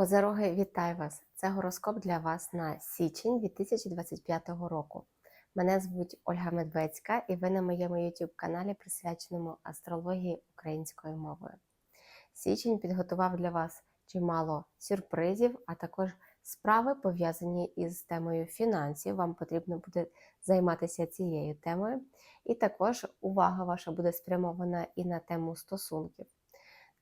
Козероги, вітаю вас! Це гороскоп для вас на січень 2025 року. Мене звуть Ольга Медведська, і ви на моєму YouTube каналі, присвяченому астрології українською мовою. Січень підготував для вас чимало сюрпризів, а також справи пов'язані із темою фінансів. Вам потрібно буде займатися цією темою. І також увага ваша буде спрямована і на тему стосунків.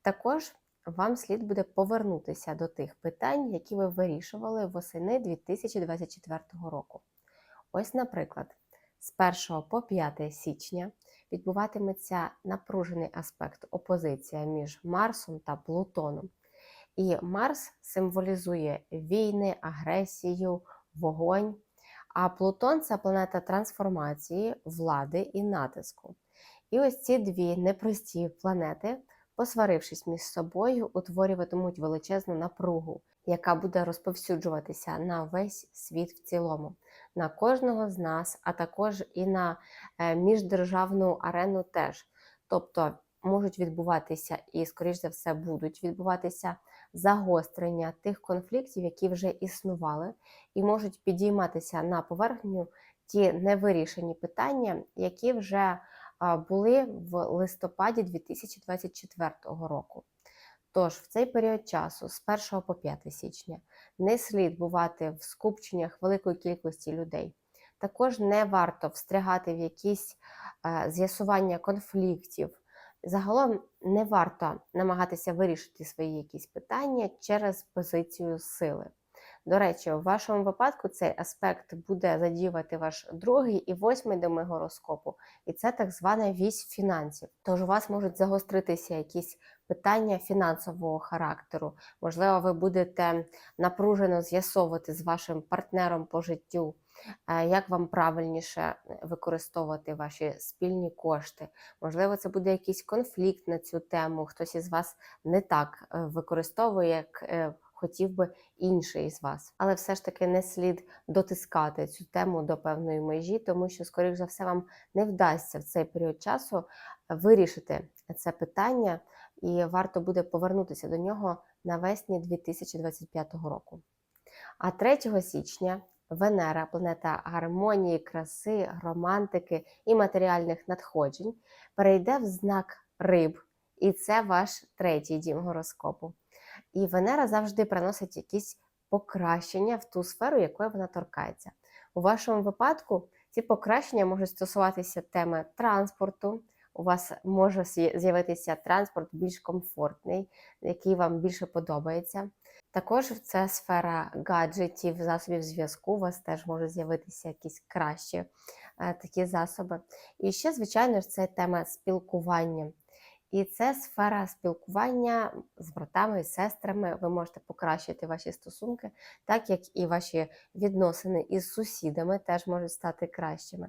Також вам слід буде повернутися до тих питань, які ви вирішували восени 2024 року. Ось, наприклад, з 1 по 5 січня відбуватиметься напружений аспект опозиція між Марсом та Плутоном. І Марс символізує війни, агресію, вогонь. А Плутон це планета трансформації, влади і натиску. І ось ці дві непрості планети посварившись між собою, утворюватимуть величезну напругу, яка буде розповсюджуватися на весь світ в цілому, на кожного з нас, а також і на е, міждержавну арену теж. Тобто можуть відбуватися і, скоріш за все, будуть відбуватися загострення тих конфліктів, які вже існували, і можуть підійматися на поверхню ті невирішені питання, які вже були в листопаді 2024 року. Тож в цей період часу, з 1 по 5 січня, не слід бувати в скупченнях великої кількості людей. Також не варто встрягати в якісь е, з'ясування конфліктів. Загалом не варто намагатися вирішити свої якісь питання через позицію сили. До речі, у вашому випадку цей аспект буде задіювати ваш другий і восьмий доми гороскопу, і це так звана вісь фінансів. Тож у вас можуть загостритися якісь питання фінансового характеру. Можливо, ви будете напружено з'ясовувати з вашим партнером по життю. Е, як вам правильніше використовувати ваші спільні кошти? Можливо, це буде якийсь конфлікт на цю тему, хтось із вас не так е, використовує, як е, хотів би інший з вас. Але все ж таки не слід дотискати цю тему до певної межі, тому що, скоріш за все, вам не вдасться в цей період часу вирішити це питання, і варто буде повернутися до нього навесні 2025 року. А 3 січня Венера, планета гармонії, краси, романтики і матеріальних надходжень, перейде в знак риб, і це ваш третій дім гороскопу. І Венера завжди приносить якісь покращення в ту сферу, якої вона торкається. У вашому випадку ці покращення можуть стосуватися теми транспорту. У вас може з'явитися транспорт більш комфортний, який вам більше подобається. Також це сфера гаджетів, засобів зв'язку. У вас теж можуть з'явитися якісь кращі е, такі засоби. І ще, звичайно ж, це тема спілкування. І це сфера спілкування з братами і сестрами. Ви можете покращити ваші стосунки, так як і ваші відносини із сусідами теж можуть стати кращими.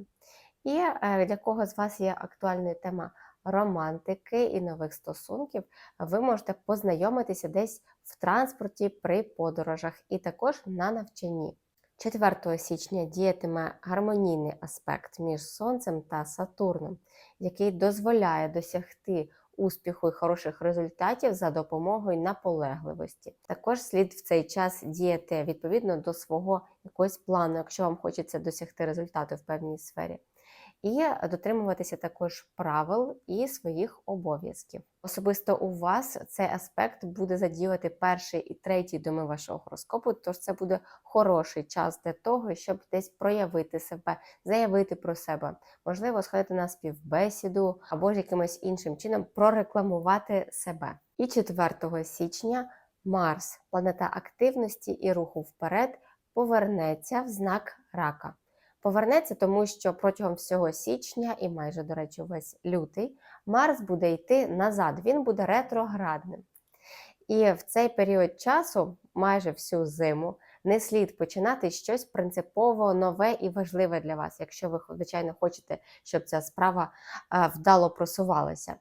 І е, для кого з вас є актуальною тема романтики і нових стосунків, ви можете познайомитися десь в транспорті при подорожах і також на навчанні. 4 січня діятиме гармонійний аспект між Сонцем та Сатурном, який дозволяє досягти успіху і хороших результатів за допомогою наполегливості. Також слід в цей час діяти відповідно до свого якогось плану, якщо вам хочеться досягти результату в певній сфері і дотримуватися також правил і своїх обов'язків. Особисто у вас цей аспект буде задіяти перший і третій доми вашого гороскопу, тож це буде хороший час для того, щоб десь проявити себе, заявити про себе, можливо, сходити на співбесіду або ж якимось іншим чином прорекламувати себе. І 4 січня Марс, планета активності і руху вперед, повернеться в знак рака повернеться, тому що протягом всього січня і майже, до речі, весь лютий Марс буде йти назад, він буде ретроградним. І в цей період часу, майже всю зиму, не слід починати щось принципово нове і важливе для вас, якщо ви, звичайно, хочете, щоб ця справа вдало просувалася.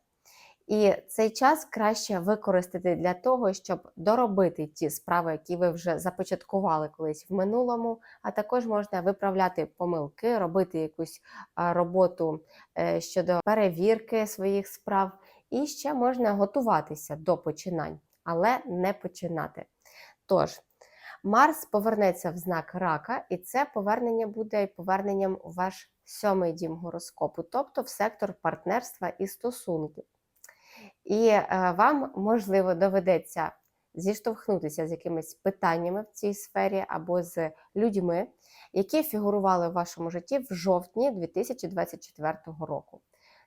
І цей час краще використати для того, щоб доробити ті справи, які ви вже започаткували колись в минулому, а також можна виправляти помилки, робити якусь роботу е, щодо перевірки своїх справ, і ще можна готуватися до починань, але не починати. Тож, Марс повернеться в знак рака, і це повернення буде поверненням у ваш сьомий дім гороскопу, тобто в сектор партнерства і стосунків. І е, вам, можливо, доведеться зіштовхнутися з якимись питаннями в цій сфері або з людьми, які фігурували в вашому житті в жовтні 2024 року.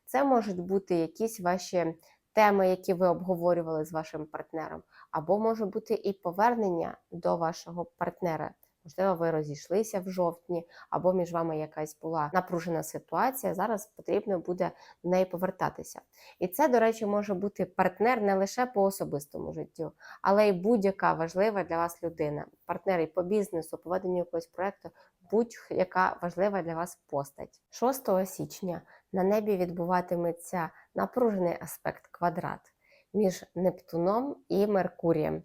Це можуть бути якісь ваші теми, які ви обговорювали з вашим партнером, або може бути і повернення до вашого партнера. Можливо, ви розійшлися в жовтні, або між вами якась була напружена ситуація. Зараз потрібно буде до неї повертатися. І це, до речі, може бути партнер не лише по особистому життю, але й будь-яка важлива для вас людина, партнер і по бізнесу, по веденню якогось проекту, будь-яка важлива для вас постать. 6 січня на небі відбуватиметься напружений аспект квадрат між Нептуном і Меркурієм.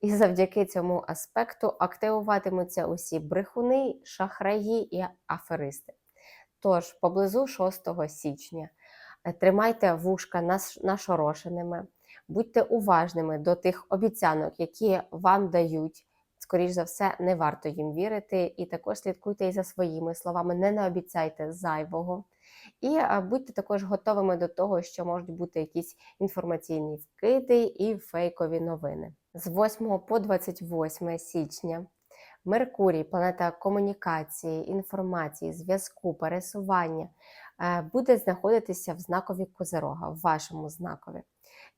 І завдяки цьому аспекту активуватимуться усі брехуни, шахраї і аферисти. Тож, поблизу 6 січня е, тримайте вушка нашорошеними, будьте уважними до тих обіцянок, які вам дають. Скоріш за все, не варто їм вірити, і також слідкуйте і за своїми словами, не наобіцяйте зайвого. І е, будьте також готовими до того, що можуть бути якісь інформаційні вкиди і фейкові новини. З 8 по 28 січня Меркурій, планета комунікації, інформації, зв'язку, пересування, е, буде знаходитися в знакові Козерога, в вашому знакові.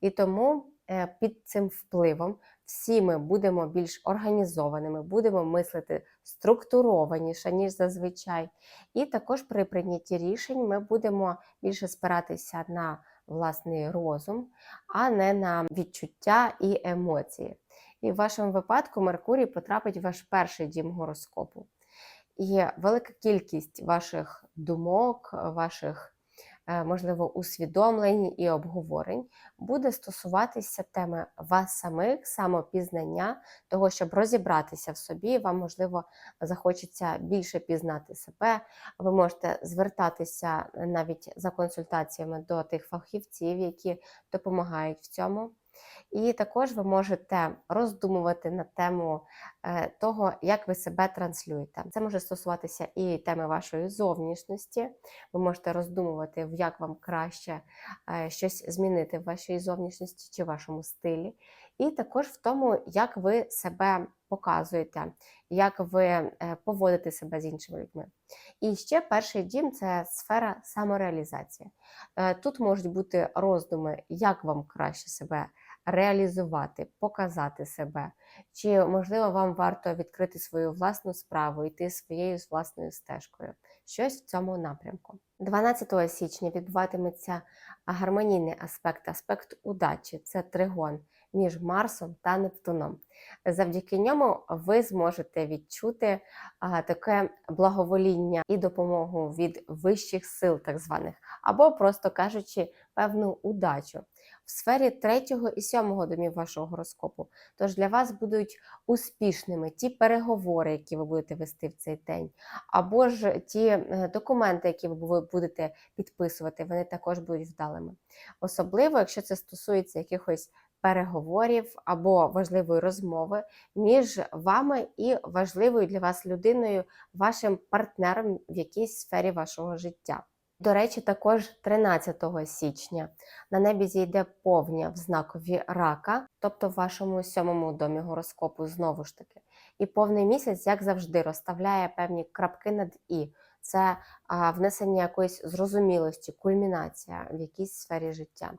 І тому е, під цим впливом всі ми будемо більш організованими, будемо мислити структурованіше, ніж зазвичай. І також при прийнятті рішень ми будемо більше спиратися на власний розум, а не на відчуття і емоції. І в вашому випадку Меркурій потрапить в ваш перший дім гороскопу. І велика кількість ваших думок, ваших, можливо, усвідомлень і обговорень буде стосуватися теми вас самих, самопізнання, того, щоб розібратися в собі. Вам, можливо, захочеться більше пізнати себе. Ви можете звертатися навіть за консультаціями до тих фахівців, які допомагають в цьому. І також ви можете роздумувати на тему е, того, як ви себе транслюєте. Це може стосуватися і теми вашої зовнішності. Ви можете роздумувати, як вам краще е, щось змінити в вашій зовнішності чи вашому стилі. І також в тому, як ви себе показуєте, як ви е, поводите себе з іншими людьми. І ще перший дім це сфера самореалізації. Тут можуть бути роздуми, як вам краще себе реалізувати, показати себе, чи, можливо, вам варто відкрити свою власну справу, йти своєю власною стежкою. Щось в цьому напрямку. 12 січня відбуватиметься гармонійний аспект, аспект удачі це тригон між Марсом та Нептуном. Завдяки ньому ви зможете відчути таке благовоління і допомогу від вищих сил, так званих, або, просто кажучи, певну удачу в сфері 3 і 7 домів вашого гороскопу. Тож для вас будуть успішними ті переговори, які ви будете вести в цей день, або ж ті е, документи, які ви будете підписувати, вони також будуть вдалими. Особливо, якщо це стосується якихось переговорів або важливої розмови між вами і важливою для вас людиною, вашим партнером в якійсь сфері вашого життя. До речі, також 13 січня на небі зійде повня в знакові рака, тобто в вашому сьомому домі гороскопу знову ж таки. І повний місяць, як завжди, розставляє певні крапки над і. Це а, внесення якоїсь зрозумілості, кульмінація в якійсь сфері життя.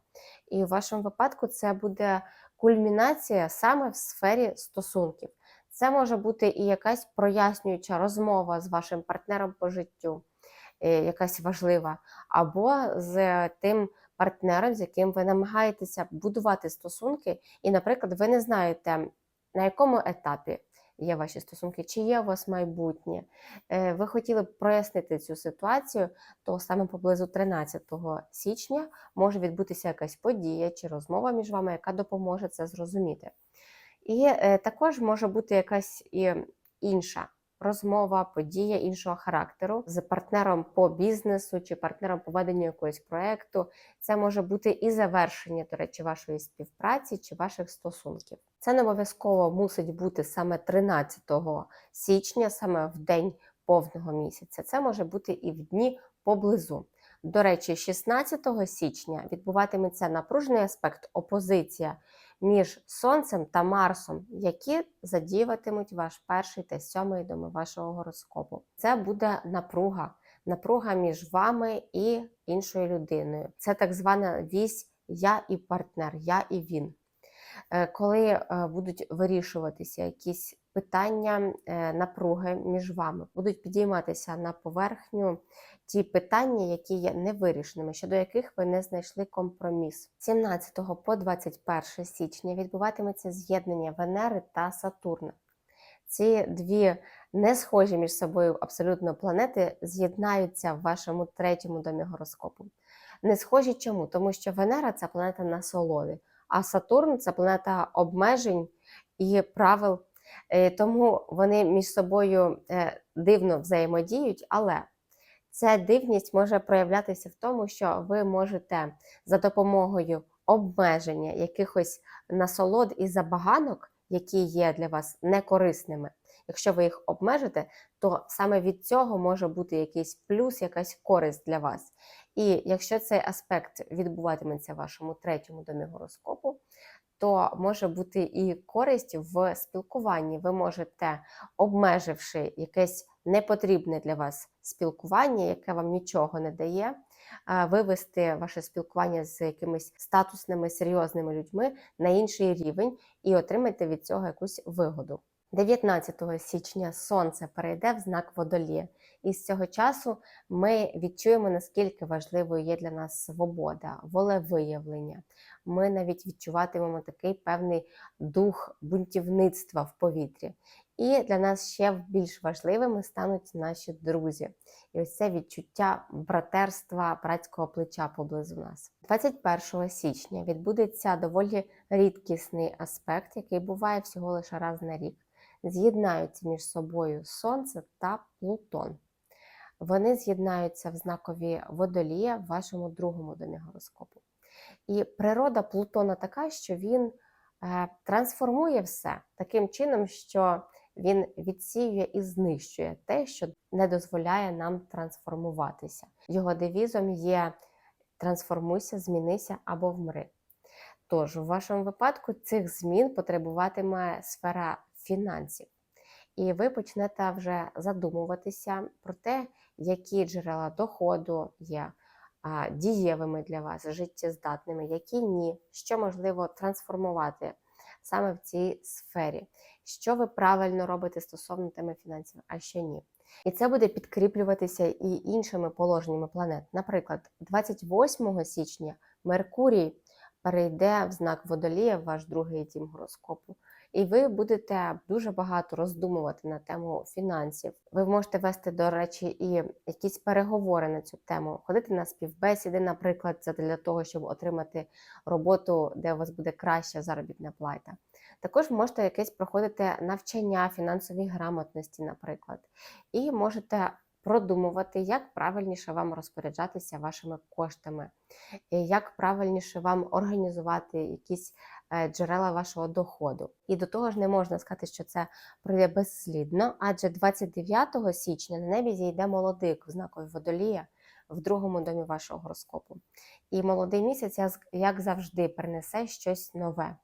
І в вашому випадку це буде кульмінація саме в сфері стосунків. Це може бути і якась прояснююча розмова з вашим партнером по життю, якась важлива, або з тим партнером, з яким ви намагаєтеся будувати стосунки, і, наприклад, ви не знаєте, на якому етапі є ваші стосунки, чи є у вас майбутнє. Е, Ви хотіли б прояснити цю ситуацію, то саме поблизу 13 січня може відбутися якась подія чи розмова між вами, яка допоможе це зрозуміти. І е, також може бути якась і інша розмова, подія іншого характеру з партнером по бізнесу чи партнером по веденню якогось проекту. Це може бути і завершення, до речі, вашої співпраці чи ваших стосунків. Це не обов'язково мусить бути саме 13 січня, саме в день повного місяця. Це може бути і в дні поблизу. До речі, 16 січня відбуватиметься напружений аспект опозиція між Сонцем та Марсом, які задіюватимуть ваш перший та сьомий доми вашого гороскопу. Це буде напруга, напруга між вами і іншою людиною. Це так звана вісь я і партнер, я і він. Е, Коли е, будуть вирішуватися якісь питання е, напруги між вами, будуть підійматися на поверхню ті питання, які є невирішеними, щодо яких ви не знайшли компроміс. 17 по 21 січня відбуватиметься з'єднання Венери та Сатурна. Ці дві не схожі між собою абсолютно планети з'єднаються в вашому третьому домі гороскопу. Не схожі чому? Тому що Венера це планета насолоди, а Сатурн це планета обмежень і правил. Е, Тому вони між собою е, дивно взаємодіють, але ця дивність може проявлятися в тому, що ви можете за допомогою обмеження якихось насолод і забаганок, які є для вас некорисними. Якщо ви їх обмежите, то саме від цього може бути якийсь плюс, якась користь для вас. І якщо цей аспект відбуватиметься в вашому третьому домі гороскопу, то може бути і користь в спілкуванні. Ви можете, обмеживши якесь непотрібне для вас спілкування, яке вам нічого не дає, вивести ваше спілкування з якимись статусними серйозними людьми на інший рівень і отримати від цього якусь вигоду. 19 січня сонце перейде в знак водолія, і з цього часу ми відчуємо, наскільки важливою є для нас свобода, волевиявлення. Ми навіть відчуватимемо такий певний дух бунтівництва в повітрі. І для нас ще більш важливими стануть наші друзі. І ось це відчуття братерства братського плеча поблизу нас. 21 січня відбудеться доволі рідкісний аспект, який буває всього лише раз на рік. З'єднаються між собою Сонце та Плутон. Вони з'єднаються в знакові водолія в вашому другому домі гороскопу. І природа Плутона така, що він е, трансформує все таким чином, що він відсіює і знищує те, що не дозволяє нам трансформуватися. Його девізом є трансформуйся, змінися або вмри. Тож, в вашому випадку цих змін потребуватиме сфера фінансів. І ви почнете вже задумуватися про те, які джерела доходу є дієвими для вас, життєздатними, які ні, що можливо трансформувати саме в цій сфері, що ви правильно робите стосовно теми фінансів, а що ні. І це буде підкріплюватися і іншими положеннями планет. Наприклад, 28 січня Меркурій перейде в знак Водолія в ваш другий дім гороскопу. І ви будете дуже багато роздумувати на тему фінансів. Ви можете вести, до речі, і якісь переговори на цю тему, ходити на співбесіди, наприклад, це для того, щоб отримати роботу, де у вас буде краща заробітна плата. Також можете якесь проходити навчання фінансовій грамотності, наприклад, і можете продумувати, як правильніше вам розпоряджатися вашими коштами, як правильніше вам організувати якісь джерела вашого доходу. І до того ж не можна сказати, що це пройде безслідно, адже 29 січня на небі зійде молодик в знакові водолія в другому домі вашого гороскопу. І молодий місяць, як завжди, принесе щось нове.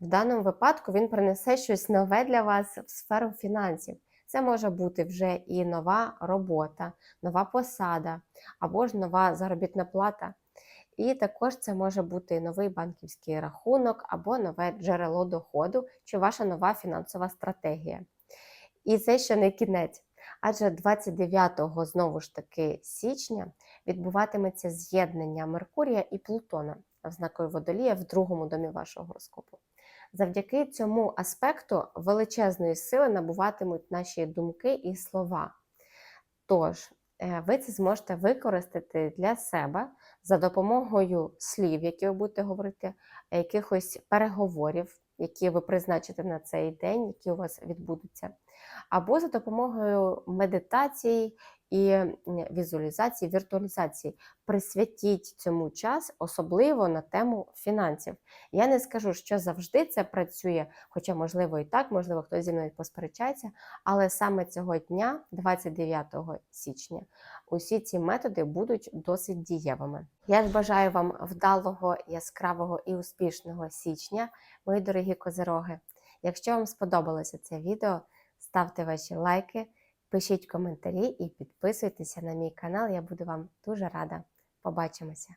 В даному випадку він принесе щось нове для вас в сферу фінансів. Це може бути вже і нова робота, нова посада або ж нова заробітна плата. І також це може бути новий банківський рахунок або нове джерело доходу чи ваша нова фінансова стратегія. І це ще не кінець. Адже 29 знову ж таки січня відбуватиметься з'єднання Меркурія і Плутона в знакові водолія в другому домі вашого гороскопу. Завдяки цьому аспекту величезної сили набуватимуть наші думки і слова. Тож, ви це зможете використати для себе за допомогою слів, які ви будете говорити, якихось переговорів, які ви призначите на цей день, які у вас відбудуться, або за допомогою медитацій і візуалізації, віртуалізації. Присвятіть цьому час, особливо на тему фінансів. Я не скажу, що завжди це працює, хоча, можливо, і так, можливо, хтось зі мною посперечається, але саме цього дня, 29 січня, усі ці методи будуть досить дієвими. Я ж бажаю вам вдалого, яскравого і успішного січня, мої дорогі козероги. Якщо вам сподобалося це відео, ставте ваші лайки, пишіть коментарі і підписуйтеся на мій канал. Я буду вам дуже рада. Побачимося!